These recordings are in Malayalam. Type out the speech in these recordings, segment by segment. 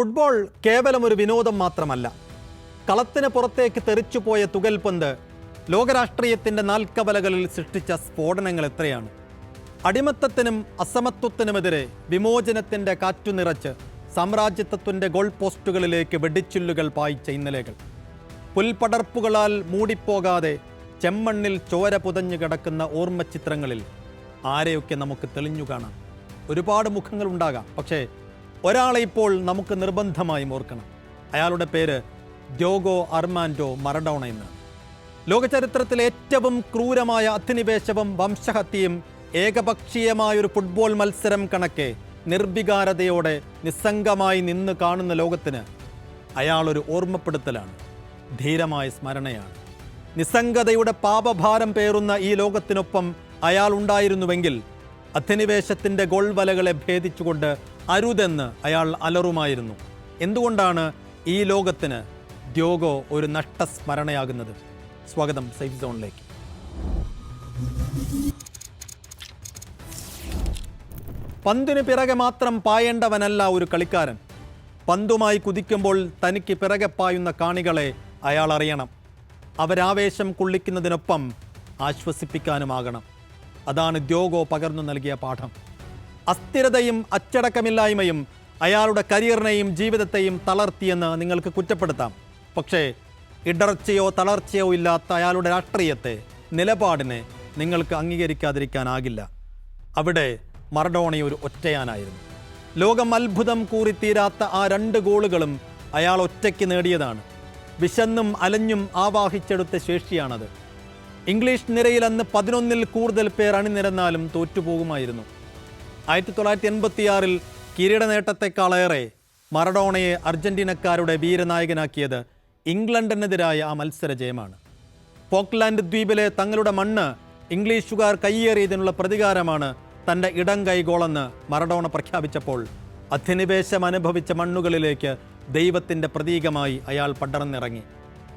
ഫുട്ബോൾ കേവലം ഒരു വിനോദം മാത്രമല്ല. കളത്തിന് പുറത്തേക്ക് തെറിച്ചുപോയ തുകൽപന്ത് ലോകരാഷ്ട്രീയത്തിന്റെ നാൽക്കവലകളിൽ സൃഷ്ടിച്ച സ്ഫോടനങ്ങൾ എത്രയാണ്? അടിമത്തത്തിനും അസമത്വത്തിനുമെതിരെ വിമോചനത്തിന്റെ കാറ്റു നിറച്ച് സാമ്രാജ്യത്വത്തിന്റെ ഗോൾ പോസ്റ്റുകളിലേക്ക് വെടിച്ചില്ലുകൾ പായിച്ച ഇന്നലെകൾ. പുൽപടർപ്പുകളാൽ മൂടിപ്പോകാതെ ചെമ്മണ്ണിൽ ചോര പുതഞ്ഞു കിടക്കുന്ന ഓർമ്മ ചിത്രങ്ങളിൽ ആരെയൊക്കെ നമുക്ക് തെളിഞ്ഞു കാണാം? ഒരുപാട് മുഖങ്ങളുണ്ടാകാം പക്ഷേ ഒരാളെ ഇപ്പോൾ നമുക്ക് നിർബന്ധമായി ഓർക്കണം. അയാളുടെ പേര് ഡ്യോഗോ അർമാൻഡോ മറഡോണ എന്നാണ്. ലോകചരിത്രത്തിലെ ഏറ്റവും ക്രൂരമായ അധിനിവേശവും വംശഹത്യയും ഏകപക്ഷീയമായൊരു ഫുട്ബോൾ മത്സരം കണക്കെ നിർവികാരതയോടെ നിസ്സംഗമായി നിന്ന് കാണുന്ന ലോകത്തിന് അയാളൊരു ഓർമ്മപ്പെടുത്തലാണ്. ധീരമായ സ്മരണയാണ്. നിസ്സംഗതയുടെ പാപഭാരം പേറുന്ന ഈ ലോകത്തിനൊപ്പം അയാൾ ഉണ്ടായിരുന്നുവെങ്കിൽ അധിനിവേശത്തിന്റെ ഗോൾവലകളെ ഭേദിച്ചുകൊണ്ട് അരുതെന്ന് അയാൾ അലറുമായിരുന്നു. എന്തുകൊണ്ടാണ് ഈ ലോകത്തിന് ദ്യോഗോ ഒരു നഷ്ടസ്മരണയാകുന്നത്? സ്വാഗതം സേഫ് സോണിലേക്ക്. പന്തിന് പിറകെ മാത്രം പായേണ്ടവനല്ല ഒരു കളിക്കാരൻ. പന്തുമായി കുതിക്കുമ്പോൾ തനിക്ക് പിറകെ പായുന്ന കാണികളെ അയാൾ അറിയണം. അവരാവേശം കൊള്ളിക്കുന്നതിനൊപ്പം ആശ്വസിപ്പിക്കാനുമാകണം. അതാണ് ദ്യോഗോ പകർന്നു നൽകിയ പാഠം. അസ്ഥിരതയും അച്ചടക്കമില്ലായ്മയും അയാളുടെ കരിയറിനെയും ജീവിതത്തെയും തളർത്തിയെന്ന് നിങ്ങൾക്ക് കുറ്റപ്പെടുത്താം. പക്ഷേ ഇടർച്ചയോ തളർച്ചയോ ഇല്ലാത്ത അയാളുടെ രാഷ്ട്രീയത്തെ നിലപാടിനെ നിങ്ങൾക്ക് അംഗീകരിക്കാതിരിക്കാനാകില്ല. അവിടെ മറഡോണയൊരു ഒറ്റയാനായിരുന്നു. ലോകം അത്ഭുതം കൂറിത്തീരാത്ത ആ രണ്ട് ഗോളുകളും അയാൾ ഒറ്റയ്ക്ക് നേടിയതാണ്. വിശന്നും അലഞ്ഞും ആവാഹിച്ചെടുത്ത ശേഷിയാണത്. ഇംഗ്ലീഷ് നിരയിൽ അന്ന് പതിനൊന്നിൽ കൂടുതൽ പേർ അണിനിരന്നാലും തോറ്റുപോകുമായിരുന്നു. ആയിരത്തി തൊള്ളായിരത്തി എൺപത്തിയാറിൽ കിരീട നേട്ടത്തെക്കാളേറെ മറഡോണയെ അർജന്റീനക്കാരുടെ വീരനായകനാക്കിയത് ഇംഗ്ലണ്ടിനെതിരായ ആ മത്സര ജയമാണ്. പോക്ലാൻഡ് ദ്വീപിലെ തങ്ങളുടെ മണ്ണ് ഇംഗ്ലീഷുകാർ കയ്യേറിയതിനുള്ള പ്രതികാരമാണ് തന്റെ ഇടം കൈകോളെന്ന് മറഡോണ പ്രഖ്യാപിച്ചപ്പോൾ അധിനിവേശം അനുഭവിച്ച മണ്ണുകളിലേക്ക് ദൈവത്തിന്റെ പ്രതീകമായി അയാൾ പടർന്നിറങ്ങി.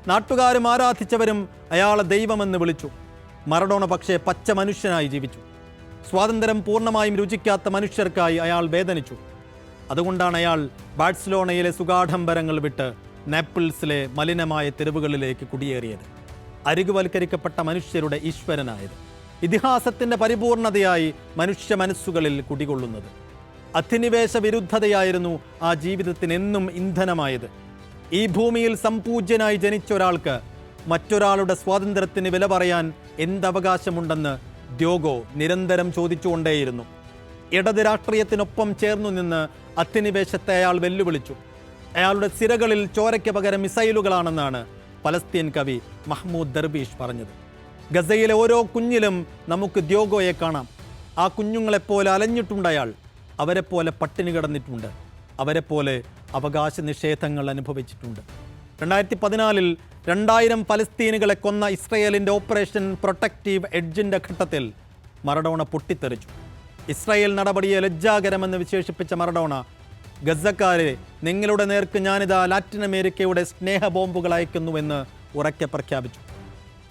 നാട്ടുകാരും ആരാധിച്ചവരും അയാളെ ദൈവമെന്ന് വിളിച്ചു. മറഡോണ പക്ഷേ പച്ച മനുഷ്യനായി ജീവിച്ചു. സ്വാതന്ത്ര്യം പൂർണമായും രുചിക്കാത്ത മനുഷ്യർക്കായി അയാൾ വേദനിച്ചു. അതുകൊണ്ടാണ് അയാൾ ബാഴ്സലോണയിലെ സുഗാഢംബരങ്ങൾ വിട്ട് നാപ്പിൾസിലെ മലിനമായ തെരുവുകളിലേക്ക് കുടിയേറിയത്. അരികുവൽക്കരിക്കപ്പെട്ട മനുഷ്യരുടെ ഈശ്വരനായത്. ഇതിഹാസത്തിന്റെ പരിപൂർണതയായി മനുഷ്യ മനസ്സുകളിൽ കുടികൊള്ളുന്നത്. അധിനിവേശ വിരുദ്ധതയായിരുന്നു ആ ജീവിതത്തിന് എന്നും ഇന്ധനമായത്. ഈ ഭൂമിയിൽ സംപൂജ്യനായി ജനിച്ച ഒരാൾക്ക് മറ്റൊരാളുടെ സ്വാതന്ത്ര്യത്തിന് വില പറയാൻ എന്തവകാശമുണ്ടെന്ന് ദ്യോഗോ നിരന്തരം ചോദിച്ചുകൊണ്ടേയിരുന്നു. ഇടത് രാഷ്ട്രീയത്തിനൊപ്പം ചേർന്നു നിന്ന് അധിനിവേശത്തെ അയാൾ വെല്ലുവിളിച്ചു. അയാളുടെ സിരകളിൽ ചോരയ്ക്ക് പകരം മിസൈലുകളാണെന്നാണ് പലസ്തീൻ കവി മഹ്മൂദ് ദർബീഷ് പറഞ്ഞത്. ഗസയിലെ ഓരോ കുഞ്ഞിലും നമുക്ക് ദ്യോഗോയെ കാണാം. ആ കുഞ്ഞുങ്ങളെപ്പോലെ അലഞ്ഞിട്ടുണ്ട് അയാൾ അവരെപ്പോലെ പട്ടിണി കിടന്നിട്ടുണ്ട്. അവരെപ്പോലെ അവകാശ നിഷേധങ്ങൾ അനുഭവിച്ചിട്ടുണ്ട്. രണ്ടായിരത്തി പതിനാലിൽ രണ്ടായിരം പലസ്തീനുകളെ കൊന്ന ഇസ്രയേലിന്റെ ഓപ്പറേഷൻ പ്രൊട്ടക്റ്റീവ് എഡ്ജിന്റെ ഘട്ടത്തിൽ മറഡോണ പൊട്ടിത്തെറിച്ചു. ഇസ്രയേൽ നടപടിയെ ലജ്ജാകരമെന്ന് വിശേഷിപ്പിച്ച മറഡോണ ഗസക്കാരെ നിങ്ങളുടെ നേർക്ക് ഞാനിതാ ലാറ്റിൻ അമേരിക്കയുടെ സ്നേഹ ബോംബുകൾ അയക്കുന്നുവെന്ന് ഉറക്കെ പ്രഖ്യാപിച്ചു.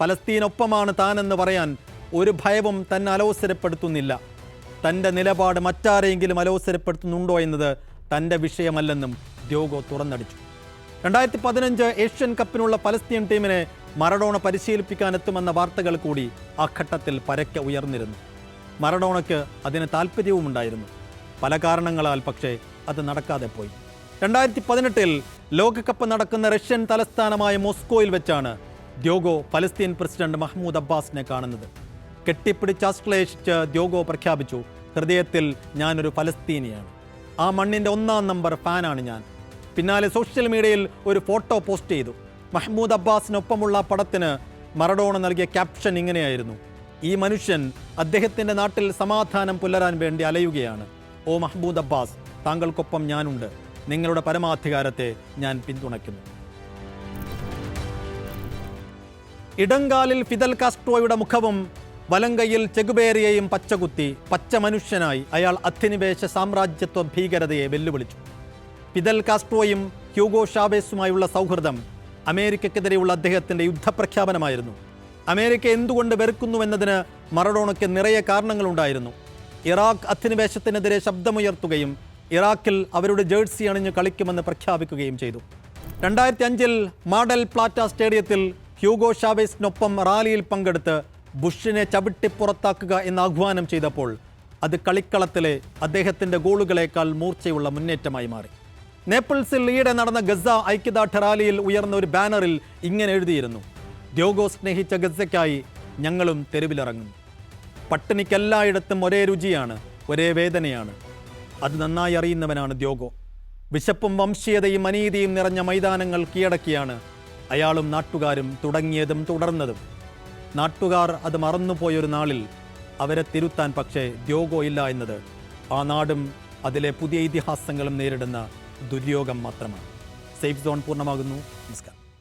പലസ്തീനൊപ്പമാണ് താനെന്ന് പറയാൻ ഒരു ഭയവും തന്നെ അലോസരപ്പെടുത്തുന്നില്ല. തന്റെ നിലപാട് മറ്റാരെങ്കിലും അലോസരപ്പെടുത്തുന്നുണ്ടോ എന്നത് തന്റെ വിഷയമല്ലെന്നും ദ്യോഗോ തുറന്നടിച്ചു. രണ്ടായിരത്തി പതിനഞ്ച് ഏഷ്യൻ കപ്പിനുള്ള പലസ്തീൻ ടീമിനെ മറഡോണ പരിശീലിപ്പിക്കാനെത്തുമെന്ന വാർത്തകൾ കൂടി ആ ഘട്ടത്തിൽ പരക്കെ ഉയർന്നിരുന്നു. മറഡോണയ്ക്ക് അതിന് താല്പര്യവുമുണ്ടായിരുന്നു പല കാരണങ്ങളാൽ പക്ഷേ അത് നടക്കാതെ പോയി. രണ്ടായിരത്തി പതിനെട്ടിൽ ലോകകപ്പ് നടക്കുന്ന റഷ്യൻ തലസ്ഥാനമായ മോസ്കോയിൽ വെച്ചാണ് ദ്യോഗോ പലസ്തീൻ പ്രസിഡന്റ് മഹ്മൂദ് അബ്ബാസിനെ കാണുന്നത്. കെട്ടിപ്പിടിച്ചാശ്ലേഷിച്ച് ദ്യോഗോ പ്രഖ്യാപിച്ചു ഹൃദയത്തിൽ ഞാനൊരു ഫലസ്തീനിയാണ് ആ മണ്ണിന്റെ ഒന്നാം നമ്പർ ഫാനാണ് ഞാൻ. പിന്നാലെ സോഷ്യൽ മീഡിയയിൽ ഒരു ഫോട്ടോ പോസ്റ്റ് ചെയ്തു. മഹ്മൂദ് അബ്ബാസിനൊപ്പമുള്ള പടത്തിന് മറഡോണ നൽകിയ ക്യാപ്ഷൻ ഇങ്ങനെയായിരുന്നു. ഈ മനുഷ്യൻ അദ്ദേഹത്തിന്റെ നാട്ടിൽ സമാധാനം പുലരാൻ വേണ്ടി അലയുകയാണ്. ഓ മഹ്മൂദ് അബ്ബാസ് താങ്കൾക്കൊപ്പം ഞാനുണ്ട്. നിങ്ങളുടെ പരമാധികാരത്തെ ഞാൻ പിന്തുണയ്ക്കുന്നു. ഇടങ്കാലിൽ ഫിദൽ കാസ്ട്രോയുടെ മുഖവും വലങ്കയിൽ ചെഗുബേറിയെയും പച്ചകുത്തി പച്ച മനുഷ്യനായി അയാൾ അധിനിവേശ സാമ്രാജ്യത്വ ഭീകരതയെ വെല്ലുവിളിച്ചു. ഫിദൽ കാസ്ട്രോയും ഹ്യൂഗോ ഷാവേസുമായുള്ള സൗഹൃദം അമേരിക്കക്കെതിരെയുള്ള അദ്ദേഹത്തിന്റെ യുദ്ധപ്രഖ്യാപനമായിരുന്നു. അമേരിക്ക എന്തുകൊണ്ട് വെറുക്കുന്നുവെന്നതിന് മറഡോണയ്ക്ക് നിറയെ കാരണങ്ങളുണ്ടായിരുന്നു. ഇറാഖ് അധിനിവേശത്തിനെതിരെ ശബ്ദമുയർത്തുകയും ഇറാഖിൽ അവരുടെ ജേഴ്സി അണിഞ്ഞ് കളിക്കുമെന്ന് പ്രഖ്യാപിക്കുകയും ചെയ്തു. രണ്ടായിരത്തി അഞ്ചിൽ മാഡൽ പ്ലാറ്റ സ്റ്റേഡിയത്തിൽ ഹ്യൂഗോ ഷാവേസിനൊപ്പം റാലിയിൽ പങ്കെടുത്ത് ബുഷിനെ ചവിട്ടി പുറത്താക്കുക എന്ന് ആഹ്വാനം ചെയ്തപ്പോൾ അത് കളിക്കളത്തിലെ അദ്ദേഹത്തിന്റെ ഗോളുകളേക്കാൾ മൂർച്ചയുള്ള മുന്നേറ്റമായി മാറി. നേപ്പിൾസിൽ ഈയിടെ നടന്ന ഗസ ഐക്യദാർഢ്യ റാലിയിൽ ഉയർന്ന ഒരു ബാനറിൽ ഇങ്ങനെ എഴുതിയിരുന്നു. ദ്യോഗോ സ്നേഹിച്ച ഗസയ്ക്കായി ഞങ്ങളും തെരുവിലിറങ്ങും. പട്ടിണിക്കെല്ലായിടത്തും ഒരേ രുചിയാണ് ഒരേ വേദനയാണ്. അത് നന്നായി അറിയുന്നവനാണ് ദ്യോഗോ. വിശപ്പും വംശീയതയും അനീതിയും നിറഞ്ഞ മൈതാനങ്ങൾ കീഴടക്കിയാണ് അയാളും നാട്ടുകാരും തുടങ്ങിയതും തുടർന്നതും. നാട്ടുകാർ അത് മറന്നുപോയൊരു നാളിൽ അവരെ തിരുത്താൻ പക്ഷേ ദ്യോഗോ ഇല്ല എന്നത്. ആ നാടും അതിലെ പുതിയ ഇതിഹാസങ്ങളും നേരിടുന്ന ദുര്യോഗം മാത്രമാണ്. സേഫ് സോൺ പൂർണമാകുന്നു. നമസ്കാരം.